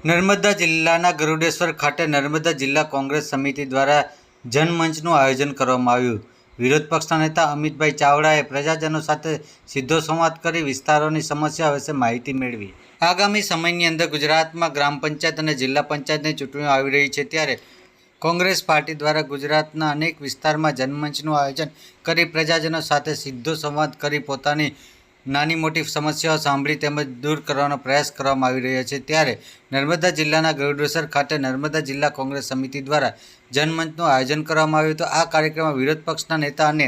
નર્મદા જિલ્લાના ગરુડેશ્વર ખાતે નર્મદા જિલ્લા કોંગ્રેસ સમિતિ દ્વારા જનમંચનું આયોજન કરવામાં આવ્યું. વિરોધ પક્ષના નેતા અમિતભાઈ ચાવડાએ પ્રજાજનો સાથે સીધો સંવાદ કરી વિસ્તારોની સમસ્યા વિશે માહિતી મેળવી. આગામી સમયની અંદર ગુજરાતમાં ગ્રામ પંચાયત અને જિલ્લા પંચાયતની ચૂંટણીઓ આવી રહી છે ત્યારે કોંગ્રેસ પાર્ટી દ્વારા ગુજરાતના અનેક વિસ્તારમાં જનમંચનું આયોજન કરી પ્રજાજનો સાથે સીધો સંવાદ કરી પોતાની નાની મોટી સમસ્યાઓ સાંભળી તેમજ દૂર કરવાનો પ્રયાસ કરવામાં આવી રહ્યો છે. ત્યારે નર્મદા જિલ્લાના ગરુડેશ્વર ખાતે નર્મદા જિલ્લા કોંગ્રેસ સમિતિ દ્વારા જનમંચનું આયોજન કરવામાં આવ્યું હતું. આ કાર્યક્રમમાં વિરોધ પક્ષના નેતા અને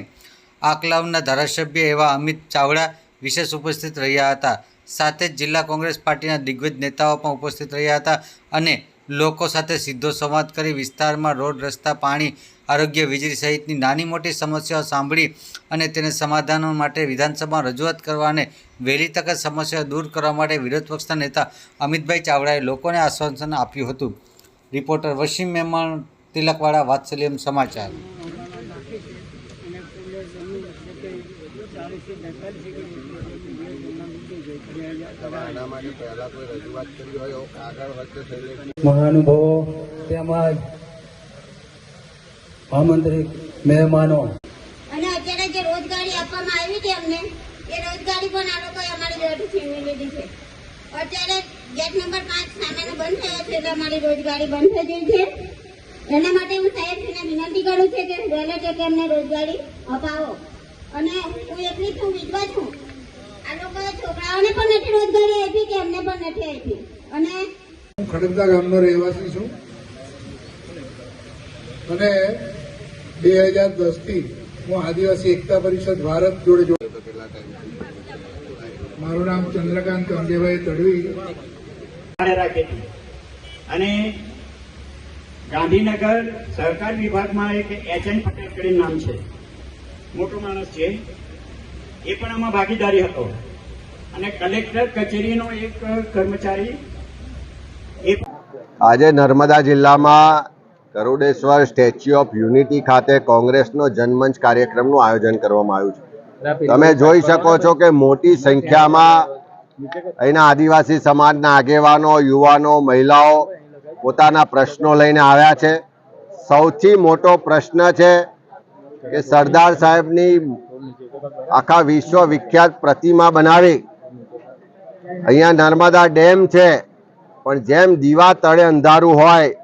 આકલાવના ધારાસભ્ય એવા અમિત ચાવડા વિશેષ ઉપસ્થિત રહ્યા હતા. સાથે જ જિલ્લા કોંગ્રેસ પાર્ટીના દિગ્ગજ નેતાઓ પણ ઉપસ્થિત રહ્યા હતા અને લોકો સાથે સીધો સંવાદ કરી વિસ્તારમાં રોડ, રસ્તા, પાણી, આરોગ્ય, વીજળી સહિતની નાની મોટી સમસ્યાઓ સાંભળી અને તેને સમાધાનો માટે વિધાનસભામાં રજૂઆત કરવા અને વહેલી તકે સમસ્યાઓ દૂર કરવા માટે વિરોધ પક્ષના નેતા અમિતભાઈ ચાવડાએ લોકોને આશ્વાસન આપ્યું હતું. રિપોર્ટર વસીમ મહેમાન તિલકવાડા, વાત્સલ્યમ સમાચાર આના માટે પહેલા કોઈ રજૂઆત કરી હોય એવો કાગળ વચ્ચે થયેલી મહાનુભાવો તેમજ આમંત્રિત મહેમાનો. અને અત્યારે જે રોજગારી આપવામાં આવી હતી અમને એ રોજગારી પણ આ લોકોએ અમારી જોડે છીનવી લીધી છે. અત્યારે ગેટ નંબર પાંચ સામેનો બંધ થયો છે એટલે અમારી રોજગારી બંધ થઈ ગઈ છે. એના માટે હું સાહેબશ્રીને વિનંતી કરું છું કે વહેલે તકે અમને રોજગારી અપાવો. એટલી છું વિધવા છું. આ લોકો છોકરાઓને પણ નથી રોજગારી આપી કે એમને પણ નથી આપી. અને હું ખડકતા ગામનો રહેવાસી છું. અને બે હજાર દસથી હું આદિવાસી એકતા પરિષદ ભારત જોડે જોડે તો ટાઈમ મારું નામ ચંદ્રકાંત અંજેભાઈ તડવી. અને ગાંધીનગર સહકાર વિભાગમાં એક એચ એન પટેલ કરીને નામ છે. મોટો માણસ છે. એ પણ આમાં ભાગીદારી હતો. અને કલેક્ટર કચેરીનો એક કર્મચારી આજે નર્મદા જિલ્લામાં ગરુડેશ્વર સ્ટેચ્યુ ઓફ યુનિટી ખાતે કોંગ્રેસનો જનમંચ કાર્યક્રમનું આયોજન કરવામાં આવ્યું છે. તમે જોઈ શકો છો. કે મોટી સંખ્યામાં અહીંના આદિવાસી સમાજના આગેવાનો યુવાનો મહિલાઓ પોતાના પ્રશ્નો લઈને આવ્યા છે. સૌથી મોટો પ્રશ્ન છે કે સરદાર સાહેબની આખા વિશ્વ વિખ્યાત પ્રતિમા બનાવી. અહીંયા નર્મદા ડેમ છે, પણ જેમ દીવા તળે અંધારું હોય,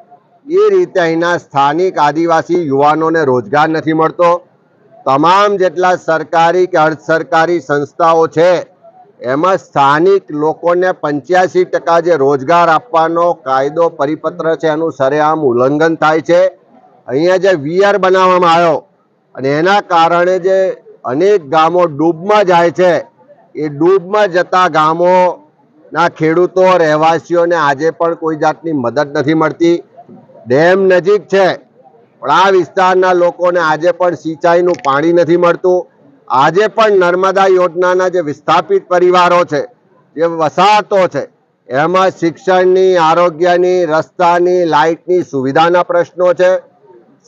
એ રીતે અહીંના સ્થાનિક આદિવાસી યુવાનોને રોજગાર નથી મળતો. તમામ જેટલા સરકારી કે અર્ધ સરકારી સંસ્થાઓ છે, એમાં સ્થાનિક લોકોને પંચ્યાસી ટકા જે રોજગાર આપવાનો કાયદો પરિપત્ર છે, એનું સરેઆમ ઉલ્લંઘન થાય છે. અહીંયા જે વીઆર બનાવવામાં આવ્યો, અને એના કારણે જે અનેક ગામો ડૂબમાં જાય છે. એ ડૂબમાં જતા ગામોના ખેડૂતો, રહેવાસીઓને આજે પણ કોઈ જાતની મદદ નથી મળતી. ડેમ નજીક છે, પણ આ વિસ્તારના લોકોને આજે પણ સિંચાઈનું પાણી નથી મળતું. આજે પણ નર્મદા યોજનાના જે વિસ્થાપિત પરિવારો છે, જે વસાહતો છે, એમાં શિક્ષણની, આરોગ્યની, રસ્તાની, લાઇટની સુવિધાના પ્રશ્નો છે.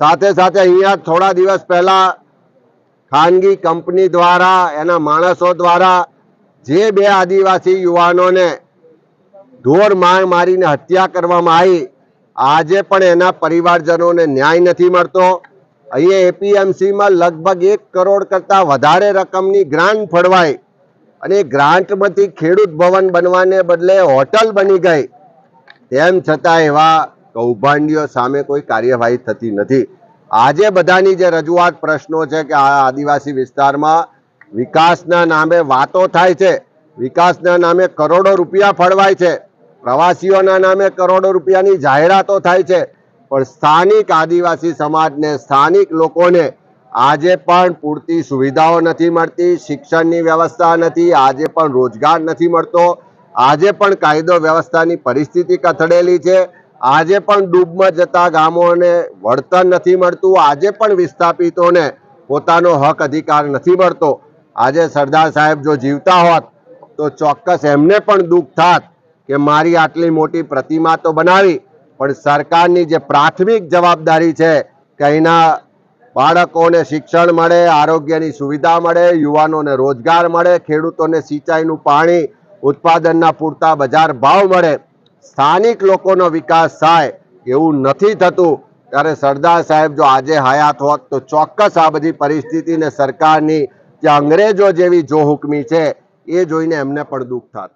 સાથે સાથે અહીંયા થોડા દિવસ પહેલા ખાનગી કંપની દ્વારા, એના માણસો દ્વારા, જે બે આદિવાસી યુવાનોને ઢોર માર મારીને હત્યા કરવામાં આવી, આજે પણ એના પરિવારજનોને ન્યાય નથી મળતો. અહીંયા એપીએમસીમાં લગભગ એક કરોડ કરતાં વધારે રકમની ગ્રાન્ટ ફળવાઈ અને ગ્રાન્ટમાંથી ખેડૂત ભવન બનવાને બદલે હોટલ બની ગઈ. તેમ છતાં એવા કૌભાંડીઓ સામે કોઈ કાર્યવાહી થતી નથી. આજે બધાની જે રજૂઆત પ્રશ્નો છે કે આ આદિવાસી વિસ્તારમાં વિકાસના નામે વાતો થાય છે, વિકાસના નામે કરોડો રૂપિયા ફળવાય છે, પ્રવાસીઓના નામે કરોડો રૂપિયાની જાહેરાતો થાય છે, પણ સ્થાનિક આદિવાસી સમાજને, સ્થાનિક લોકોને આજે પણ પૂરતી સુવિધાઓ નથી મળતી, શિક્ષણની વ્યવસ્થા નથી, આજે પણ રોજગાર નથી મળતો, આજે પણ કાયદો વ્યવસ્થાની પરિસ્થિતિ કથળેલી છે આજે પણ ડૂબમાં જતા ગામોને વળતર નથી મળતું. આજે પણ વિસ્થાપિતોને પોતાનો હક અધિકાર નથી મળતો. આજે સરદાર સાહેબ જો જીવતા હોત તો ચોક્કસ એમને પણ દુઃખ થાત કે મારી આટલી મોટી પ્રતિમા તો બનાવી, પણ સરકારની જે પ્રાથમિક જવાબદારી છે કે અહીંના બાળકોને શિક્ષણ મળે, આરોગ્યની સુવિધા મળે, યુવાનોને રોજગાર મળે, ખેડૂતોને સિંચાઈનું પાણી, ઉત્પાદનના પૂરતા બજાર ભાવ મળે સ્થાનિક લોકોનો વિકાસ થાય એવું નથી થતું, ત્યારે સરદાર સાહેબ જો આજે હયાત હોત તો ચોક્કસ આ બધી પરિસ્થિતિને સરકારની, જે અંગ્રેજો જેવી જો હુકમી છે, એ જોઈને એમને પણ દુઃખ થાત.